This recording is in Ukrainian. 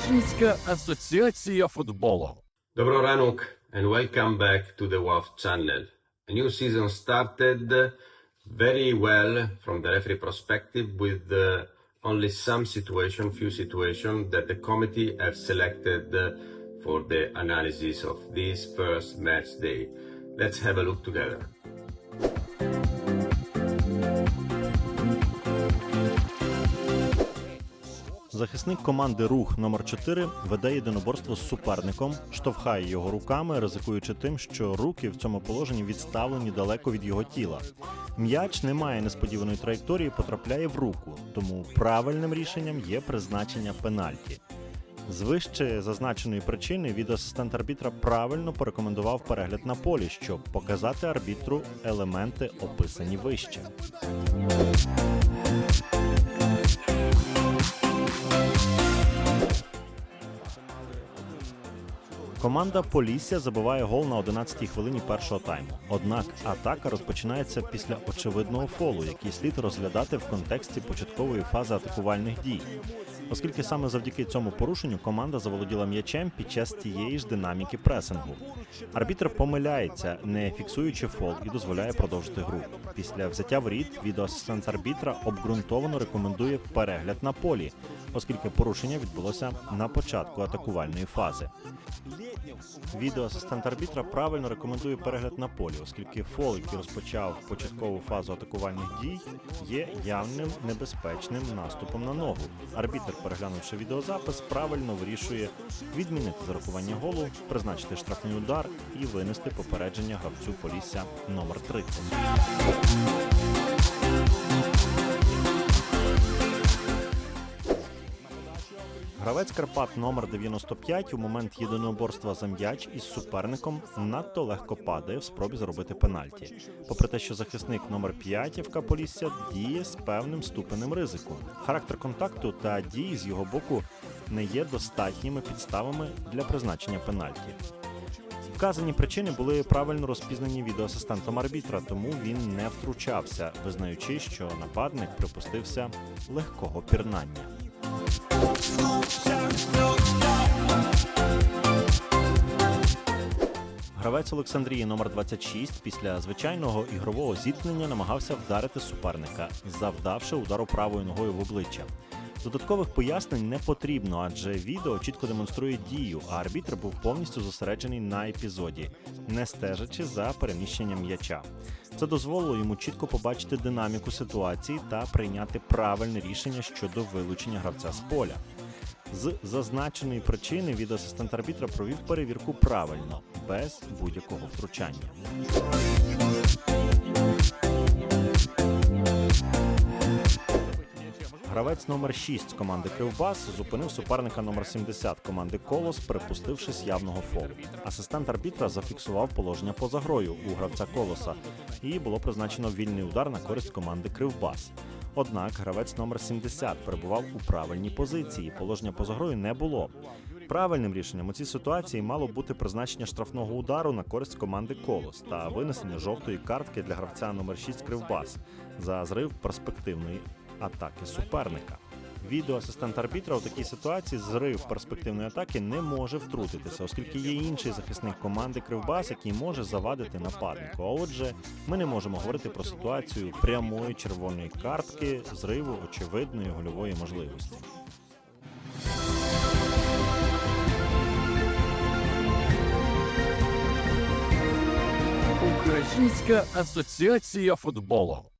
Українська асоціація футболу. Доброго ранок and welcome back to the WAF channel. A new season started very well from the referee perspective with uh, only some situation, few situation that the committee have selected uh, for the analysis of this first match day. Let's have a look together. Захисник команди Рух номер 4 веде єдиноборство з суперником, штовхає його руками, ризикуючи тим, що руки в цьому положенні відставлені далеко від його тіла. М'яч не має несподіваної траєкторії, потрапляє в руку, тому правильним рішенням є призначення пенальті. З вище зазначеної причини відеоасистент арбітра правильно порекомендував перегляд на полі, щоб показати арбітру елементи, описані вище. Команда Полісся забиває гол на 11-й хвилині першого тайму. Однак атака розпочинається після очевидного фолу, який слід розглядати в контексті початкової фази атакувальних дій. Оскільки саме завдяки цьому порушенню команда заволоділа м'ячем під час тієї ж динаміки пресингу. Арбітр помиляється, не фіксуючи фол, і дозволяє продовжити гру. Після взяття воріт відеоасистент арбітра обґрунтовано рекомендує перегляд на полі, оскільки порушення відбулося на початку атакувальної фази. Відеоасистент арбітра правильно рекомендує перегляд на полі, оскільки фол, який розпочав початкову фазу атакувальних дій, є явним небезпечним наступом на ногу. Арбітр, переглянувши відеозапис, правильно вирішує відмінити зарахування голу, призначити штрафний удар і винести попередження гравцю Полісся номер 30. Гравець Карпат номер 95 у момент єдиноборства за м'яч із суперником надто легко падає в спробі зробити пенальті. Попри те, що захисник номер 5 ФК Полісся діє з певним ступенем ризику. Характер контакту та дії з його боку не є достатніми підставами для призначення пенальті. Вказані причини були правильно розпізнані відеоасистентом арбітра, тому він не втручався, визнаючи, що нападник припустився легкого пірнання. Гравець Олександрії номер 26 після звичайного ігрового зіткнення намагався вдарити суперника, завдавши удару правою ногою в обличчя. Додаткових пояснень не потрібно, адже відео чітко демонструє дію, а арбітр був повністю зосереджений на епізоді, не стежачи за переміщенням м'яча. Це дозволило йому чітко побачити динаміку ситуації та прийняти правильне рішення щодо вилучення гравця з поля. З зазначеної причини відеоасистент арбітра провів перевірку правильно, без будь-якого втручання. Гравець номер 6 команди Кривбас зупинив суперника номер 70 команди Колос, припустившись явного фолу. Асистент арбітра зафіксував положення поза грою у гравця Колоса, і було призначено вільний удар на користь команди Кривбас. Однак гравець номер 70 перебував у правильній позиції. Положення поза грою не було. Правильним рішенням у цій ситуації мало бути призначення штрафного удару на користь команди Колос та винесення жовтої картки для гравця номер 6 Кривбас за зрив перспективної атаки суперника. Відеоасистент арбітра у такій ситуації зрив перспективної атаки не може втрутитися, оскільки є інший захисник команди Кривбас, який може завадити нападнику. А отже, ми не можемо говорити про ситуацію прямої червоної картки, зриву очевидної гольової можливості. Українська асоціація футболу.